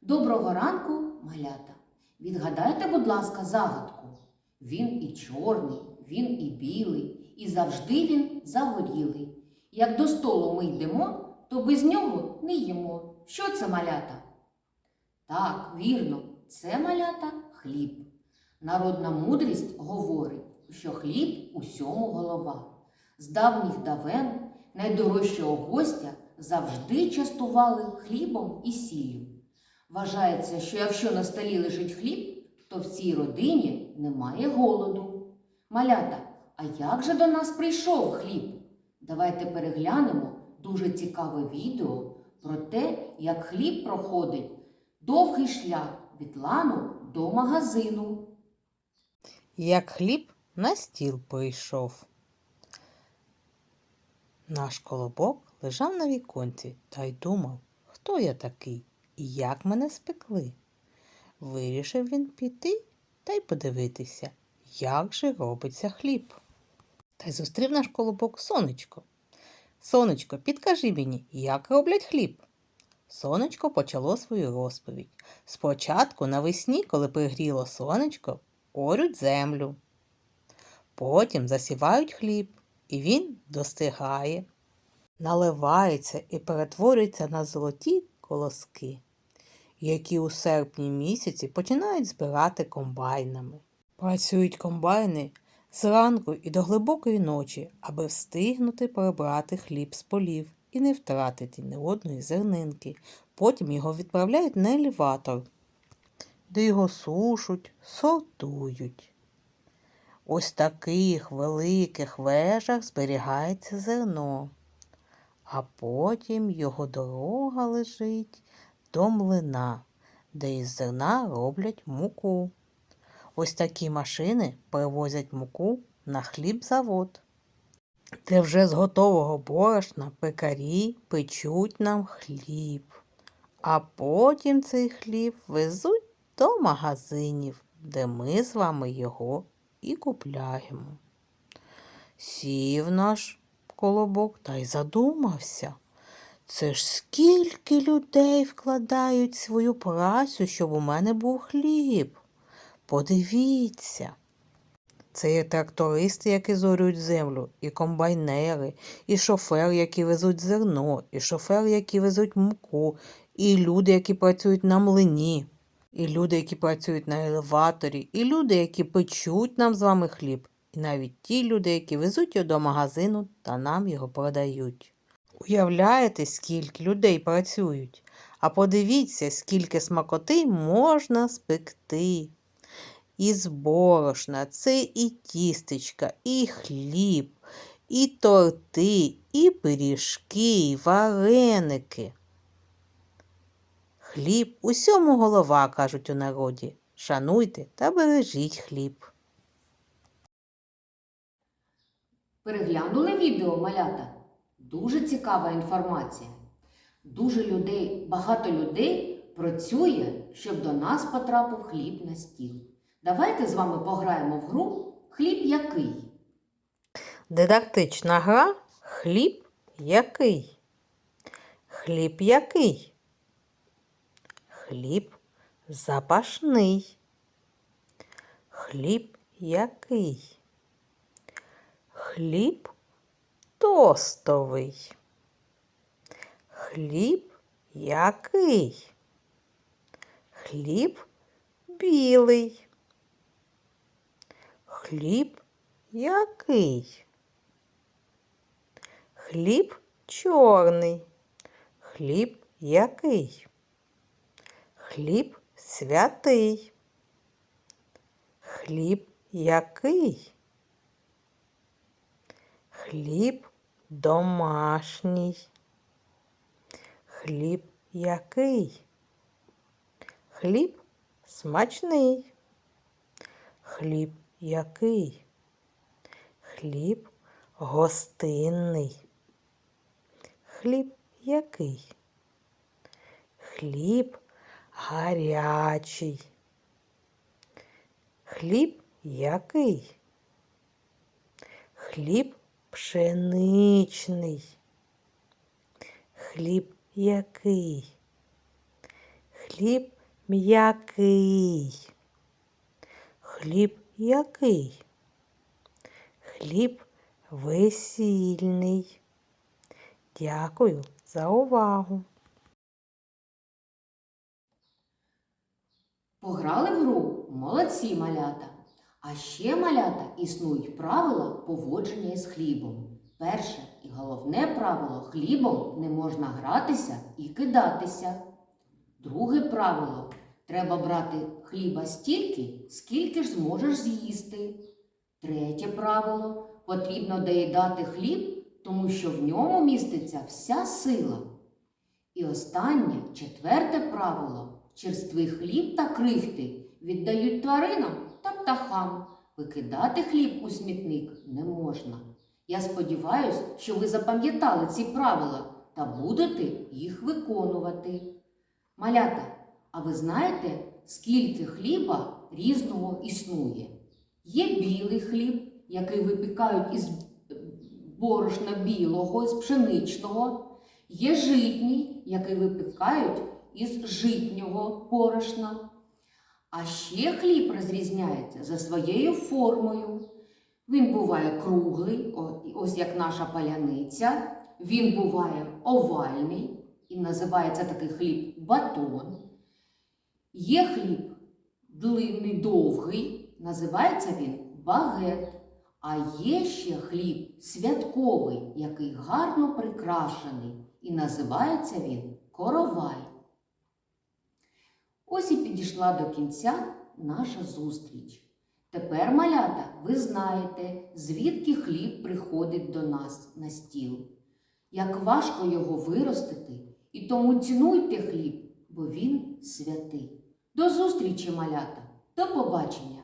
Доброго ранку, малята. Відгадайте, будь ласка, загадку. Він і чорний, він і білий, і завжди він загорілий. Як до столу ми йдемо, то без нього не їмо. Що це малята? Так, вірно, це малята хліб. Народна мудрість говорить, що хліб усьому голова. З давніх давен найдорожчого гостя завжди частували хлібом і сіллю. Вважається, що якщо на столі лежить хліб, то в цій родині немає голоду. Малята, а як же до нас прийшов хліб? Давайте переглянемо дуже цікаве відео про те, як хліб проходить довгий шлях від лану до магазину. Як хліб на стіл прийшов. Наш колобок лежав на віконці та й думав, хто я такий як мене спекли. Вирішив він піти та й подивитися, як же робиться хліб. Та й зустрів наш колобок сонечко. Сонечко, підкажи мені, як роблять хліб. Сонечко почало свою розповідь. Спочатку навесні, коли пригріло сонечко, орють землю. Потім засівають хліб, і він достигає, наливається і перетворюється на золоті колоски, які у серпні місяці починають збирати комбайнами. Працюють комбайни зранку і до глибокої ночі, аби встигнути прибрати хліб з полів і не втратити ні зернинки. Потім його відправляють на елеватор, де його сушуть, сортують. Ось таких великих вежах зберігається зерно, а потім його дорога лежить до млина, де із зерна роблять муку. Ось такі машини перевозять муку на хлібзавод, де вже з готового борошна пекарі печуть нам хліб, а потім цей хліб везуть до магазинів, де ми з вами його і купляємо. Сів наш колобок та й задумався. Це ж скільки людей вкладають свою працю, щоб у мене був хліб. Подивіться. Це є трактористи, які зорюють землю, і комбайнери, і шофери, які везуть зерно, і шофери, які везуть муку, і люди, які працюють на млині, і люди, які працюють на елеваторі, і люди, які печуть нам з вами хліб, і навіть ті люди, які везуть його до магазину та нам його продають. Уявляєте, скільки людей працюють? А подивіться, скільки смакоти можна спекти. Із борошна це і тістечка, і хліб, і торти, і пиріжки, і вареники. Хліб усьому голова, кажуть у народі. Шануйте та бережіть хліб. Переглянули відео малята? Дуже цікава інформація. Дуже людей, багато людей працює, щоб до нас потрапив хліб на стіл. Давайте з вами пограємо в гру Хліб який? Дидактична гра хліб який? Хліб який? Хліб запашний. Хліб який? Хліб тостовий. Хліб який? Хліб білий. Хліб який? Хліб чорний. Хліб який? Хліб святий. Хліб який? Хліб домашній. Хліб який? Хліб смачний. Хліб який? Хліб гостинний. Хліб який? Хліб гарячий. Хліб який? Хліб пшеничний. Хліб який? Хліб м'який. Хліб який? Хліб весільний. Дякую за увагу. Пограли в гру? Молодці малята. А ще малята існують правила поводження із хлібом. Перше і головне правило хлібом не можна гратися і кидатися. Друге правило треба брати хліба стільки, скільки ж зможеш з'їсти. Третє правило потрібно доїдати хліб, тому що в ньому міститься вся сила. І останнє, четверте правило черствий хліб та крихти віддають тваринам птахам. Викидати хліб у смітник не можна. Я сподіваюся, що ви запам'ятали ці правила та будете їх виконувати. Малята, а ви знаєте, скільки хліба різного існує? Є білий хліб, який випікають із борошна білого, з пшеничного. Є житній, який випікають із житнього борошна. А ще хліб розрізняється за своєю формою. Він буває круглий, ось як наша паляниця. Він буває овальний і називається такий хліб батон. Є хліб длинний, довгий, називається він багет. А є ще хліб святковий, який гарно прикрашений, і називається він коровай. Ось і підійшла до кінця наша зустріч. Тепер, малята, ви знаєте, звідки хліб приходить до нас на стіл. Як важко його виростити, і тому цінуйте хліб, бо він святий. До зустрічі, малята, до побачення!